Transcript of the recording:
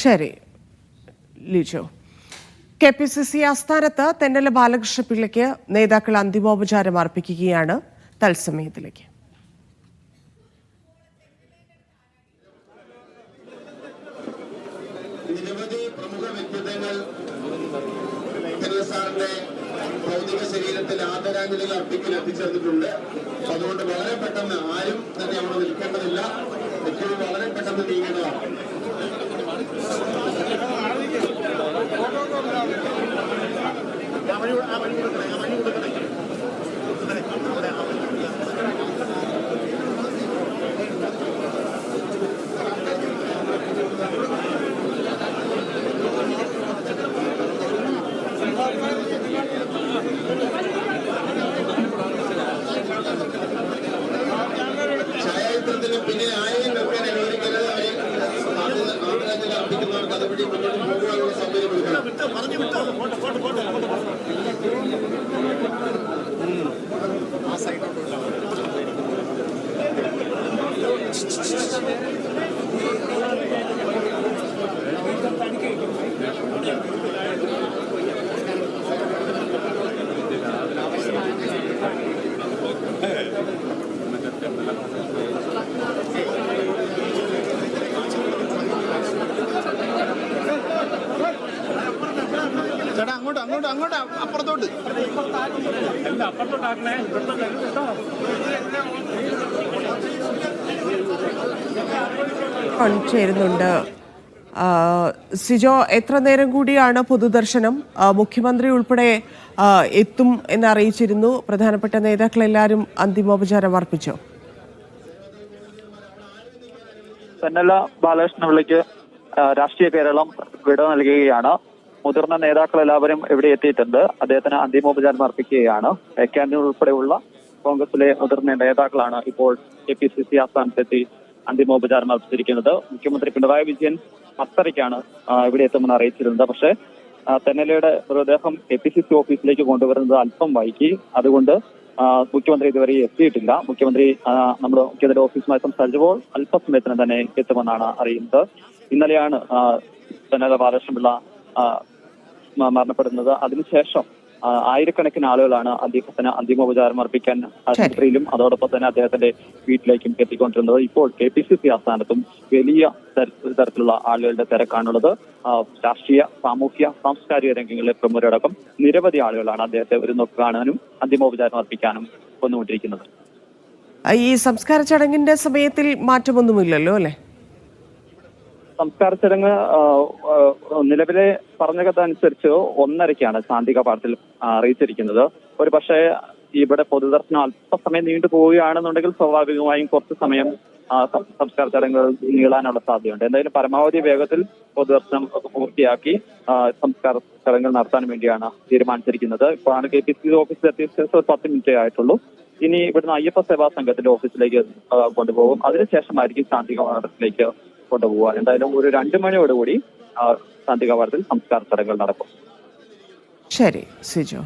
ശരി Lijo. K P C C ആസ്ഥാനത്ത് തെന്നല ബാലകൃഷ്ണ പിള്ളയ്ക്ക് നേതാക്കൾ അന്തിമോപചാരം അർപ്പിക്കുകയാണ് തത്സമയത്തിലേക്ക്. പ്രമുഖ സാറിന്റെ ശരീരത്തിൽ എത്തിച്ചേർന്നിട്ടുണ്ട്. അതുകൊണ്ട് വളരെ പെട്ടെന്ന് ആരും തന്നെ അവിടെ നിൽക്കേണ്ടതില്ല. ഏറ്റവും വളരെ പെട്ടെന്ന് നീങ്ങേണ്ടതാണ് ഛായാചിത്രത്തിന് പിന്നിൽ ആരെയും വെക്കാൻ അനുവദിക്കരുത്. അവരെ ആദരാഞ്ജലി അർപ്പിക്കുന്നവർക്ക് അതുവഴി മുന്നോട്ട് പോകാനുള്ള സൗകര്യം ഒരുക്കണം ചേട്ടാ അങ്ങോട്ട് അങ്ങോട്ട് അങ്ങോട്ട് അപ്പുറത്തോട്ട്. ഓൺ ചേരുന്നുണ്ട് സിജോ എത്ര നേരം കൂടിയാണ് പൊതുദർശനം? മുഖ്യമന്ത്രി ഉൾപ്പെടെ എത്തും എന്ന് അറിയിച്ചിരുന്നു പ്രധാനപ്പെട്ട നേതാക്കളെല്ലാവരും അന്തിമോപചാരം അർപ്പിച്ചോ. തന്നല്ല ബാലകൃഷ്ണ പിള്ളയ്ക്ക് രാഷ്ട്രീയ കേരളം വിട നൽകുകയാണ്. മുതിർന്ന നേതാക്കൾ എല്ലാവരും ഇവിടെ എത്തിയിട്ടുണ്ട്. അദ്ദേഹത്തിന് അന്തിമോപചാരം അർപ്പിക്കുകയാണ്. എ ഉൾപ്പെടെയുള്ള കോൺഗ്രസിലെ മുതിർന്ന നേതാക്കളാണ് ഇപ്പോൾ കെ പി സി സി ആസ്ഥാനത്തെത്തി അന്തിമോപചാരം അർപ്പിച്ചിരിക്കുന്നത് മുഖ്യമന്ത്രി പിണറായി വിജയൻ പത്തരയ്ക്കാണ് ഇവിടെ എത്തുമെന്ന് അറിയിച്ചിരുന്നത്. പക്ഷേ തെന്നലയുടെ മൃതദേഹം കെ പി സി സി ഓഫീസിലേക്ക് കൊണ്ടുവരുന്നത് അല്പം വൈകി. അതുകൊണ്ട് മുഖ്യമന്ത്രി ഇതുവരെ എത്തിയിട്ടില്ല. മുഖ്യമന്ത്രി നമ്മുടെ മുഖ്യമന്ത്രി ഓഫീസുമായി സംസാരിച്ചപ്പോൾ അല്പസമയത്തിന് തന്നെ എത്തുമെന്നാണ് അറിയുന്നത്. ഇന്നലെയാണ് തെന്നല ബാലകൃഷ്ണപിള്ള മരണപ്പെടുന്നത്. അതിനുശേഷം ആയിരക്കണക്കിന് ആളുകളാണ് അദ്ദേഹത്തിന് അന്തിമോപചാരം അർപ്പിക്കാൻ ആശുപത്രിയിലും അതോടൊപ്പം തന്നെ അദ്ദേഹത്തിന്റെ വീട്ടിലേക്കും എത്തിക്കൊണ്ടിരുന്നത്. ഇപ്പോൾ കെ പി സി സി ആസ്ഥാനത്തും വലിയ തരത്തിലുള്ള ആളുകളുടെ തിരക്കാണുള്ളത്. രാഷ്ട്രീയ സാമൂഹ്യ സാംസ്കാരിക രംഗങ്ങളിലെ പ്രമുഖരടക്കം നിരവധി ആളുകളാണ് അദ്ദേഹത്തെ ഒരു നോക്ക് കാണാനും അന്തിമോപചാരം അർപ്പിക്കാനും വന്നുകൊണ്ടിരിക്കുന്നത്. ഈ സംസ്കാര ചടങ്ങിന്റെ സമയത്തിൽ മാറ്റമൊന്നുമില്ലല്ലോ അല്ലേ? സംസ്കാര ചടങ്ങ് നിലവിലെ പറഞ്ഞ കഥ അനുസരിച്ച് ഒന്നരയ്ക്കാണ് ശാന്തി കവാടത്തിൽ അറിയിച്ചിരിക്കുന്നത്. ഒരു പക്ഷേ ഇവിടെ പൊതുദർശനം അല്പസമയം നീണ്ടു പോവുകയാണെന്നുണ്ടെങ്കിൽ സ്വാഭാവികമായും കുറച്ച് സമയം സംസ്കാര ചടങ്ങുകൾ നീളാനുള്ള സാധ്യതയുണ്ട്. എന്തായാലും പരമാവധി വേഗത്തിൽ പൊതുദർശനം പൂർത്തിയാക്കി സംസ്കാര ചടങ്ങുകൾ നടത്താൻ വേണ്ടിയാണ് തീരുമാനിച്ചിരിക്കുന്നത്. ഇപ്പോഴാണ് കെ പി സി ഓഫീസിൽ എത്തിയ പത്ത് മിനിറ്റേ ആയിട്ടുള്ളൂ. ഇനി ഇവിടുന്ന് അയ്യപ്പ സേവാ സംഘത്തിന്റെ ഓഫീസിലേക്ക് കൊണ്ടുപോകും. അതിനുശേഷമായിരിക്കും ശാന്തി കൊണ്ടുപോവുക എന്തായാലും ഒരു രണ്ടു മണിയോടുകൂടി ശാന്തി കവാടത്തിൽ സംസ്കാര ചടങ്ങുകൾ നടക്കും. ശരി സിജോ.